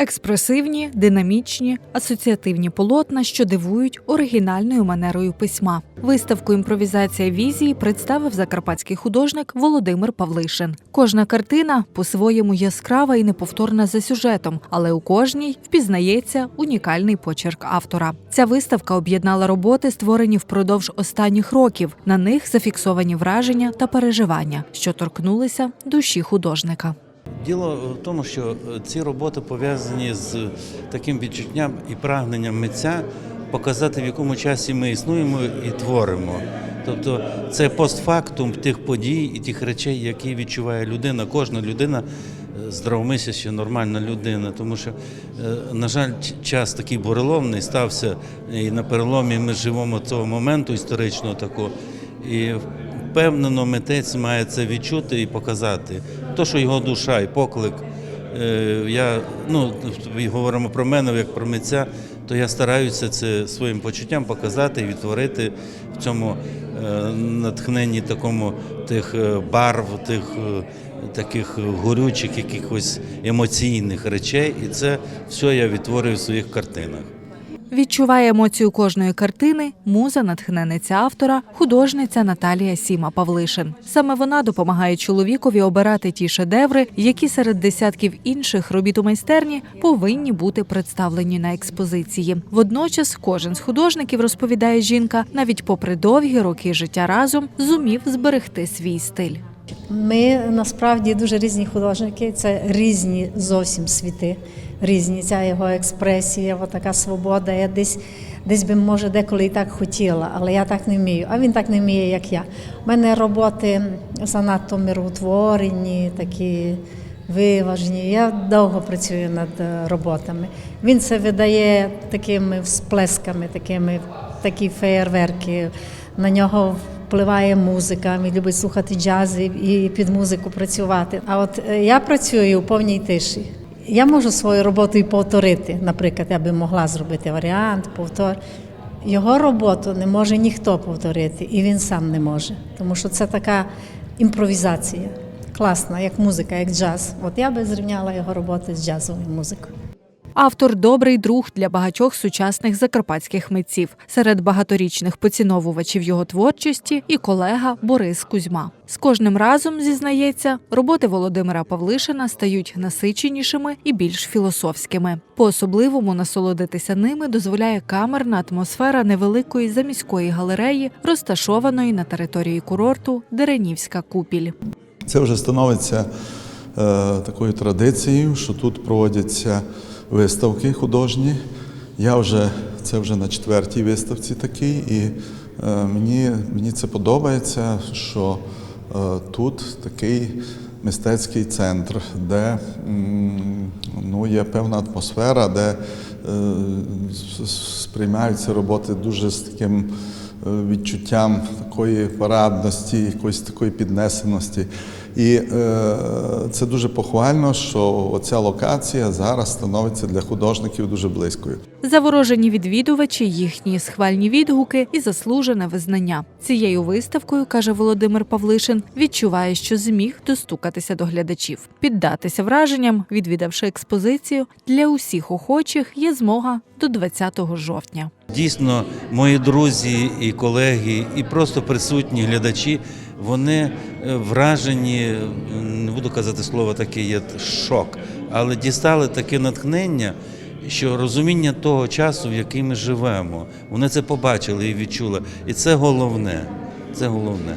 Експресивні, динамічні, асоціативні полотна, що дивують оригінальною манерою письма. Виставку імпровізація візії представив закарпатський художник Володимир Павлишин. Кожна картина по-своєму яскрава і неповторна за сюжетом, але у кожній впізнається унікальний почерк автора. Ця виставка об'єднала роботи, створені впродовж останніх років. На них зафіксовані враження та переживання, що торкнулися душі художника. Діло в тому, що е, ці роботи пов'язані з таким відчуттям і прагненням митця показати, в якому часі ми існуємо і творимо. Тобто це постфактум тих подій і тих речей, які відчуває людина. Кожна людина е, здравомисляща, нормальна людина. Тому що, е, на жаль, час такий буреломний стався, і на переломі ми живемо цього моменту історичного такого. І впевнено, митець має це відчути і показати. То, що його душа і поклик. Е, Я ну говоримо про мене як про митця, то я стараюся це своїм почуттям показати і відтворити в цьому е, натхненні такому тих е, барв, тих таких горючих, якихось емоційних речей. І це все я відтворюю в своїх картинах. Відчуває емоцію кожної картини муза натхненниця автора, художниця Наталія Сіма Павлишин. Саме вона допомагає чоловікові обирати ті шедеври, які серед десятків інших робіт у майстерні повинні бути представлені на експозиції. Водночас, кожен з художників розповідає жінка, навіть попри довгі роки життя разом, зумів зберегти свій стиль. Ми насправді дуже різні художники, це різні зовсім світи, різні. Ця його експресія, така свобода. Я десь, десь би, може, деколи і так хотіла, але я так не вмію. А він так не вміє, як я. У мене роботи занадто миротворені, такі виважені. Я довго працюю над е, роботами. Він це видає такими всплесками, такими такі феєрверки. На нього впливає музика. Він любить слухати джаз і- під музику працювати. А от е, я працюю у повній тиші. Я можу свою роботу і повторити. Наприклад, я би могла зробити варіант, повтор. Його роботу не може ніхто повторити, і він сам не може, тому що це така імпровізація. Класна, як музика, як джаз. От я би зрівняла його роботи з джазовою музикою. Автор добрий друг для багатьох сучасних закарпатських митців. Серед багаторічних поціновувачів його творчості і колега Борис Кузьма. З кожним разом зізнається, роботи Володимира Павлишина стають насиченішими і більш філософськими. По особливому насолодитися ними дозволяє камерна атмосфера невеликої заміської галереї, розташованої на території курорту Деренівська купіль. Це вже становиться е, такою традицією, що тут проводяться виставки художні. Я вже це вже на четвертій виставці такій, і е, мені, мені це подобається, що е, тут такий мистецький центр, де м, ну, є певна атмосфера, де е, сприймаються роботи дуже з таким е, відчуттям такої парадності, якоїсь такої піднесеності. І е, це дуже похвально, що оця локація зараз становиться для художників дуже близькою. Заворожені відвідувачі, їхні схвальні відгуки і заслужене визнання. Цією виставкою, каже Володимир Павлишин, відчуває, що зміг достукатися до глядачів. Піддатися враженням, відвідавши експозицію, для усіх охочих є змога до 20 жовтня. Дійсно, мої друзі і колеги, і просто присутні глядачі, вони е, вражені, не буду казати слово таке, є шок, але дістали таке натхнення, що розуміння того часу, в який ми живемо. Вони це побачили і відчули. І це головне. Це головне.